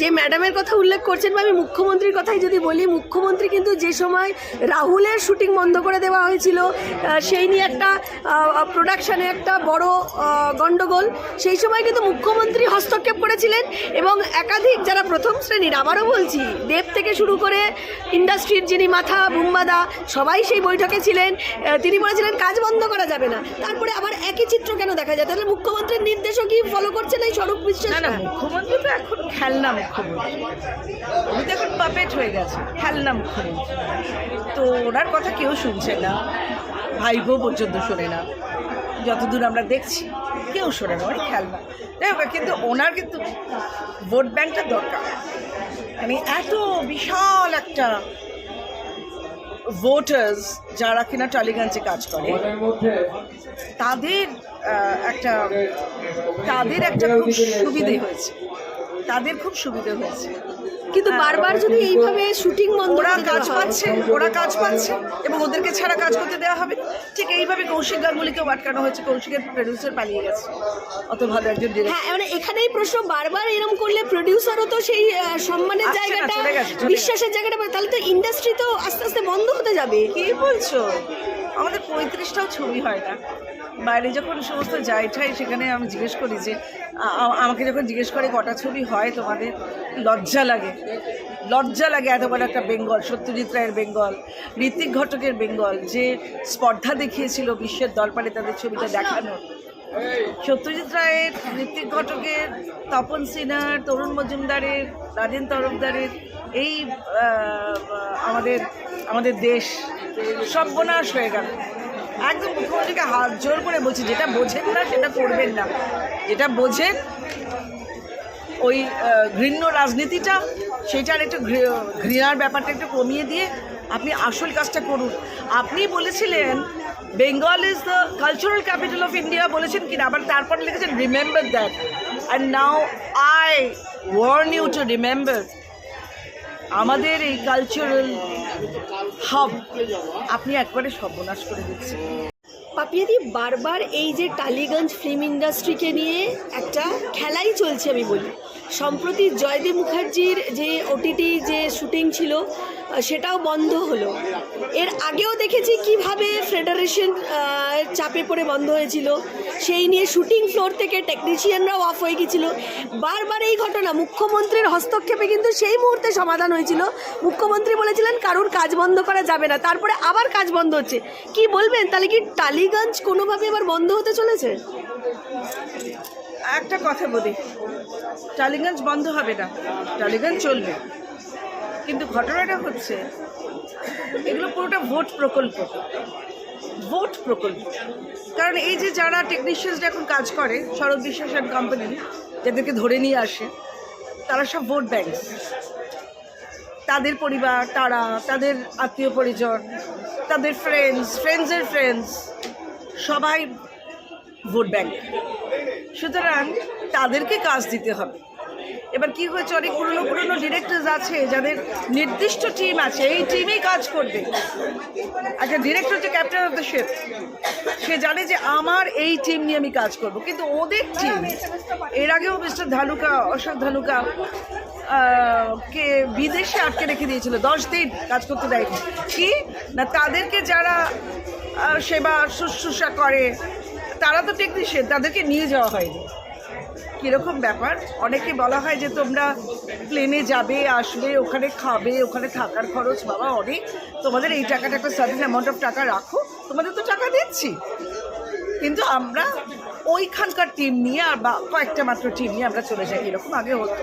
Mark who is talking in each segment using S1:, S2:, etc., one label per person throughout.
S1: যে ম্যাডামের কথা উল্লেখ করছেন বা আমি মুখ্যমন্ত্রীর কথাই যদি বলি, মুখ্যমন্ত্রী কিন্তু যে সময় রাহুলের শুটিং বন্ধ করে দেওয়া হয়েছিল সেই নিয়ে একটা প্রোডাকশনে একটা বড় গণ্ডগোল সেই সময় কিন্তু মুখ্যমন্ত্রী হস্তক্ষেপ করেছিলেন এবং একাধিক যারা প্রথম শ্রেণির, আবারও বলছি, দেব থেকে শুরু করে ইন্ডাস্ট্রির যিনি মাথা, বুম্বাদা, সবাই সেই বৈঠকে ছিলেন তিনি বলেছিলেন কাজ বন্ধ করা যাবে না। তারপরে আবার একই চিত্র কেন দেখা যায়? তাহলে মুখ্যমন্ত্রীর নির্দেশও কি ফলো করছেন এই স্বরূপ বিশ্বাস
S2: না না, মুখ্যমন্ত্রী তো এখন খেলনা মুখ্যমন্ত্রী উনি তো এখন পাপেট হয়ে গেছে খেলনা মুখ্যমন্ত্রী তো ওনার কথা কেউ শুনছে না ভাইপো পর্যন্ত শোনে না। যতদূর আমরা দেখছি কেউ শোনে না ওই খেলনা। যাই হোক কিন্তু ওনার কিন্তু ভোট ব্যাংকটা দরকার। মানে এত বিশাল একটা ভোটার্স যারা কিনা টালিগঞ্জে কাজ করে তাদের একটা তাদের একটা খুব সুবিধে হয়েছে। তাদের খুব সুবিধে হয়েছে।
S1: কিন্তু বারবার যদি এইভাবে শুটিং বন্ধ
S2: ওরা কাজ পাচ্ছে ওরা কাজ পাচ্ছে এবং ওদেরকে ছাড়া কাজ করতে দেওয়া হবে। ঠিক এইভাবে কৌশিক গাঙ্গুলিকেও আটকানো হয়েছে কৌশিকের প্রডিউসার পালিয়ে গেছে। অত ভালো একজন
S1: হ্যাঁ মানে এখানেই প্রশ্ন বারবার এরকম করলে প্রডিউসারও তো সেই সম্মানের জায়গাটা বিশ্বাসের জায়গাটা তাহলে তো ইন্ডাস্ট্রি তো আস্তে আস্তে বন্ধ হতে যাবে।
S2: কি বলছো? আমাদের পঁয়ত্রিশটাও ছবি হয় না। বাইরে যখন সমস্ত যাই ঠাই, সেখানে আমি জিজ্ঞেস করি যে আমাকে যখন জিজ্ঞেস করে কটা ছবি হয়, তোমাদের লজ্জা লাগে। লজ্জা লাগে এত বড় একটা বেঙ্গল, সত্যজিৎ রায়ের বেঙ্গল, ঋত্বিক ঘটকের বেঙ্গল, যে স্পর্ধা দেখিয়েছিল বিশ্বের দরবারে তাদের ছবিটা দেখানোর। সত্যজিৎ রায়ের, ঋত্বিক ঘটকের, তপন সিনহার, তরুণ মজুমদারের, রাজেন তরফদারের, এই আমাদের আমাদের দেশ সর্বনাশ হয়ে গেল। একদম মুখ্যমন্ত্রীকে হাত জোর করে বলছি, যেটা বোঝেন না সেটা করবেন না। যেটা বোঝেন, ওই ঘৃণ্য রাজনীতিটা, সেটার একটু ঘৃণার ব্যাপারটা একটু কমিয়ে দিয়ে আপনি আসল কাজটা করুন। আপনি বলেছিলেন Bengal is the cultural capital of India বলেছেন কিনা, আবার তারপর লিখেছেন remember that and now I warn you to remember আমাদের এই কালচারাল হাব আপনি একবারে সর্বনাশ করে দিচ্ছেন।
S1: পাপিয়াদি, বারবার এই যে টালিগঞ্জ ফিল্ম ইন্ডাস্ট্রিকে নিয়ে একটা খেলাই চলছে আমি বলি। সম্প্রতি জয়দেব মুখার্জির যে ওটিটি যে শুটিং ছিল সেটাও বন্ধ হলো। এর আগেও দেখেছি কীভাবে ফেডারেশন চাপে পড়ে বন্ধ হয়েছিল। সেই নিয়ে শুটিং ফ্লোর থেকে টেকনিশিয়ানরাও অফ হয়ে গেছিল। বারবার এই ঘটনা, মুখ্যমন্ত্রীর হস্তক্ষেপে কিন্তু সেই মুহূর্তে সমাধান হয়েছিল। মুখ্যমন্ত্রী বলেছিলেন, কারুর কাজ বন্ধ করা যাবে না। তারপরে আবার কাজ বন্ধ হচ্ছে। কি বলবেন? তাহলে কি টালিগঞ্জ কোনোভাবে এবার বন্ধ হতে চলেছে?
S2: একটা কথা বলি, টালিগঞ্জ বন্ধ হবে না, টালিগঞ্জ চলবে। কিন্তু ঘটনাটা হচ্ছে, এগুলো পুরোটা ভোট প্রকল্প। ভোট প্রকল্প। কারণ এই যে যারা টেকনিশিয়ানরা এখন কাজ করে, শরৎ বিশ্বাস অ্যান্ড কোম্পানি যাদেরকে ধরে নিয়ে আসে, তারা সব ভোট ব্যাংক তাদের পরিবার, তারা, তাদের আত্মীয় পরিজন, তাদের ফ্রেন্ডস ফ্রেন্ডসের ফ্রেন্ডস সবাই ভোট ব্যাংক সুতরাং তাদেরকে কাজ দিতে হবে। এবার কি হয়েছে? অনেক পুরনো পুরনো ডিরেক্টরস আছে, যাদের নির্দিষ্ট টিম আছে, এই টিমেই কাজ করবে। একটা ডিরেক্টর হচ্ছে ক্যাপ্টেন অফ দ্য শিপ সে জানে যে আমার এই টিম নিয়ে আমি কাজ করব। কিন্তু ওদের টিম এর আগেও মিস্টার ধানুকা, অশোক ধানুকা কে বিদেশে আটকে রেখে দিয়েছিল, দশ দিন কাজ করতে দেয়নি। কি? না, তাদেরকে যারা সেবা, শুশ্রূষা করে, তারা তো টেকনিশিয়ান তাদেরকে নিয়ে যাওয়া হয়নি। কীরকম ব্যাপার? অনেকে বলা হয় যে তোমরা প্লেনে যাবে, আসবে, ওখানে খাবে, ওখানে থাকার খরচ, বাবা, অনেক। তোমাদের এই টাকাটা একটা সার্টেন অ্যামাউন্ট অফ টাকা রাখো। তোমাদের তো টাকা দিচ্ছি। কিন্তু আমরা ওইখানকার টিম নিয়ে আর বা কয়েকটা মাত্র টিম নিয়ে আমরা চলে যাই, এরকম আগে হতো।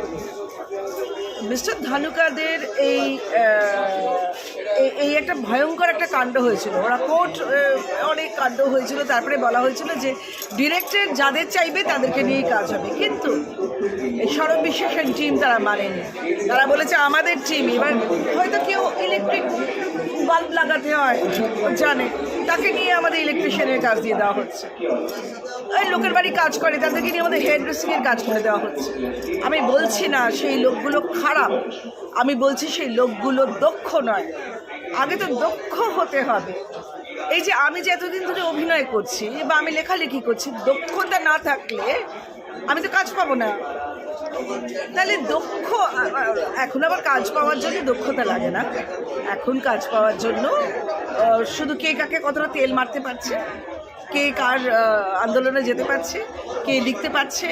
S2: মিস্টার ধানুকাদের এই এই- একটা ভয়ঙ্কর একটা কাণ্ড হয়েছিল। ওরা কোর্ট অনেক কাণ্ড হয়েছিল। তারপরে বলা হয়েছিল যে ডিরেক্টর যাদের চাইবে তাদেরকে নিয়েই কাজ হবে। কিন্তু এই সরব বিশ্বাসের টিম তারা মানেনি। তারা বলেছে, আমাদের টিম এবার হয়তো কেউ ইলেকট্রিক বাল্ব লাগাতে হয় জানে। তাকে নিয়ে আমাদের ইলেকট্রিশিয়ানের কাজ দিয়ে দেওয়া হচ্ছে। ওই লোকের বাড়ি কাজ করে, তাদেরকে নিয়ে আমাদের হেয়ার ড্রেসিংয়ের কাজ করে দেওয়া হচ্ছে। আমি বলছি না, সেই লোকগুলো খারাপ। আমি বলছি সেই লোকগুলো দক্ষ নয়। আগে তো দক্ষ হতে হবে। এই যে আমি যে এতদিন ধরে অভিনয় করছি বা আমি লেখালেখি করছি, দক্ষতা না থাকলে আমি তো কাজ পাবো না। তাহলে দক্ষ এখন আবার কাজ পাওয়ার জন্য দক্ষতা লাগে না। এখন কাজ পাওয়ার জন্য শুধু কে কাকে কতটা তেল মারতে পারছে কে কার আন্দোলনে যেতে পারছে কে লিখতে পারছে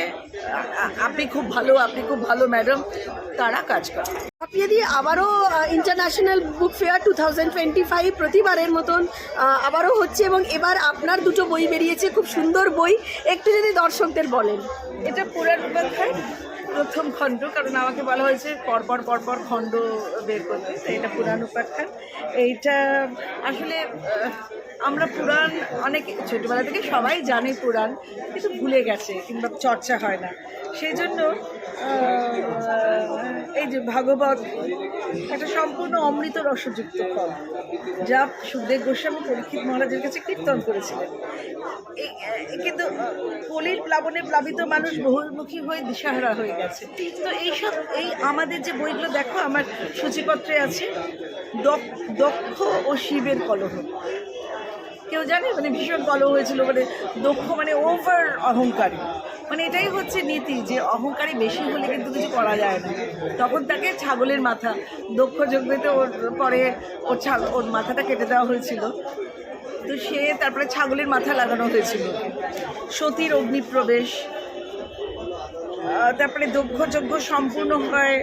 S2: আপনি খুব ভালো আপনি খুব ভালো ম্যাডাম তারা কাজ করে।
S1: আপনি যদি আবারও international book fair two thousand twenty five প্রতিবারের মতন আবারও হচ্ছে এবং এবার আপনার দুটো বই বেরিয়েছে খুব সুন্দর বই। একটু যদি দর্শকদের বলেন।
S2: এটা পুরাণ উপাধ্যায় প্রথম খণ্ড, কারণ আমাকে বলা হয়েছে পরপর পরপর খণ্ড বের করতে এটা পুরাণ উপাখ্যান। এইটা আসলে আমরা পুরাণ অনেক, ছোটোবেলা থেকে সবাই জানে পুরাণ, কিন্তু ভুলে গেছে কিংবা চর্চা হয় না। সেই জন্য এই যে ভাগবত, একটা সম্পূর্ণ অমৃত রসযুক্ত ফল, যা সুখদেব গোস্বামী পরীক্ষিত মহারাজের কাছে কীর্তন করেছিলেন। কিন্তু কলির প্লাবনে প্লাবিত মানুষ বহুমুখী হয়ে দিশাহারা হয়ে গেছে। তো এইসব, এই আমাদের যে বইগুলো, দেখো আমার সূচিপত্রে আছে, দক্ষ ও শিবের কলহ। কেউ জানে? মানে ভীষণ কলহ হয়েছিল মানে দক্ষ মানে ওভার অহংকারী মানে এটাই হচ্ছে নীতি যে অহংকারী বেশি হলে কিন্তু কিছু করা যায় না। তখন তাকে ছাগলের মাথা, দক্ষ যোগ্যতে ওর পরে ওর ছাগ ওর মাথাটা কেটে দেওয়া হয়েছিল। তো সে তারপরে ছাগলের মাথা লাগানো হয়েছিল। সতীর অগ্নিপ্রবেশ তারপরে দক্ষযজ্ঞ সম্পূর্ণ হয়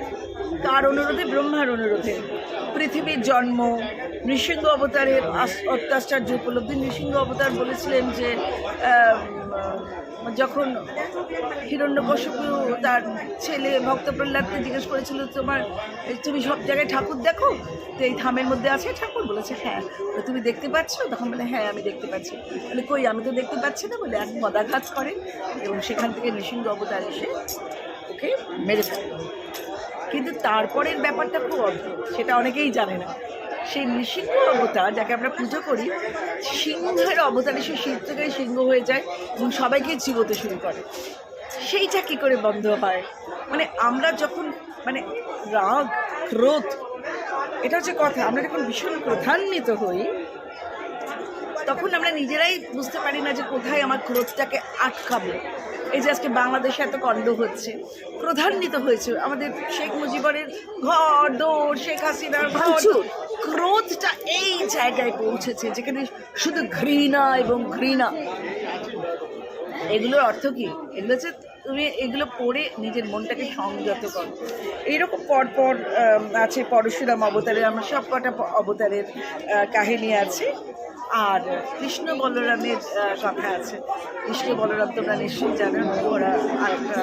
S2: কার অনুরোধে? ব্রহ্মার অনুরোধে। পৃথিবীর জন্ম নৃসিংহ অবতারের অত্যাশ্চর্য উপলব্ধি। নৃসিংহ অবতার বলেছিলেন যে যখন হিরণ্যকশিপু তার ছেলে ভক্ত প্রহ্লাদকে জিজ্ঞেস করেছিল, তোমার, তুমি সব জায়গায় ঠাকুর দেখো? তো এই থামের মধ্যে আছে ঠাকুর? বলেছে হ্যাঁ। তুমি দেখতে পাচ্ছ? তখন বলে হ্যাঁ আমি দেখতে পাচ্ছি। বলে, কই, আমি তো দেখতে পাচ্ছি না? বলে, এক পদাঘাত করে। এবং সেখান থেকে নৃসিংহ অবতার এসে ওকে মেরে কিন্তু তারপরের ব্যাপারটা খুব অদ্ভুত, সেটা অনেকেই জানে না। সেই নৃসিংহ অবতার যাকে আমরা পুজো করি, সিংহের অবতারে সে শীত থেকে সিংহ হয়ে যায় এবং সবাইকে জীবতে শুরু করে। সেইটা কী করে বন্ধ হয়? মানে আমরা যখন মানে রাগ, ক্রোধ, এটা হচ্ছে কথা, আমরা যখন ভীষণ প্রধান্বিত হই, তখন আমরা নিজেরাই বুঝতে পারি না যে কোথায় আমার ক্রোধটাকে আটকাবো। এই যে আজকে বাংলাদেশে এত কণ্ড হচ্ছে প্রধান্বিত হয়েছে। আমাদের শেখ মুজিবরের ঘর দৌড় শেখ হাসিনার ঘর। ক্রোধটা এই জায়গায় পৌঁছেছে, যেখানে শুধু ঘৃণা এবং ঘৃণা। এগুলোর অর্থ কি? এগুলো হচ্ছে তুমি এগুলো পড়ে নিজের মনটাকে সংযত করো। এইরকম পরপর আছে পরশুরাম অবতারের, আমার সব কটা অবতারের কাহিনী আছে। আর কৃষ্ণ বলরামের কথা আছে। কৃষ্ণ বলরাম তোমরা নিশ্চয়ই জানো, ওরা আরেকটা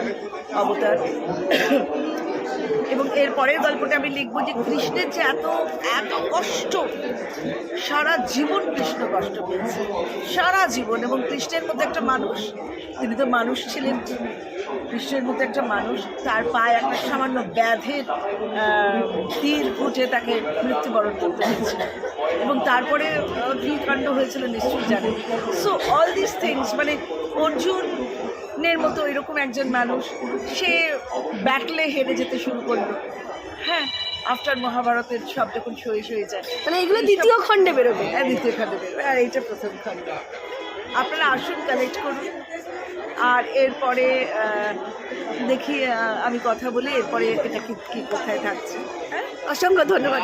S2: অবতার। এবং এর পরের গল্পটা আমি লিখব যে কৃষ্ণের যে এত এত কষ্ট, সারা জীবন কৃষ্ণ কষ্ট পেয়েছে। সারা জীবন এবং কৃষ্ণের মতো একটা মানুষ, তিনি তো মানুষ ছিলেন। কৃষ্ণের মতো একটা মানুষ, তার পায়ে একটা সামান্য ব্যাধের তীর ফুটে তাকে মৃত্যুবরণ করতে হয়েছে এবং তারপরে কী কাণ্ড হয়েছিল, নিশ্চয়ই জানেন। সো অল দিস থিংস মানে অর্জুনের মতো এরকম একজন মানুষ সে ব্যাটলে হেরে যেতে শুরু করল। হ্যাঁ আফটার মহাভারতের সব যখন সই হয়ে যায়।
S1: মানে এগুলো দ্বিতীয় খণ্ডে বেরোবে।
S2: হ্যাঁ দ্বিতীয় খণ্ডে বেরোবে। আর এইটা প্রথম খণ্ড। আপনারা আসুন কালেক্ট করুন। আর এরপরে দেখি আমি কথা বলে এরপরে এটা কি কি কোথায় থাকছে। হ্যাঁ?
S1: অসংখ্য ধন্যবাদ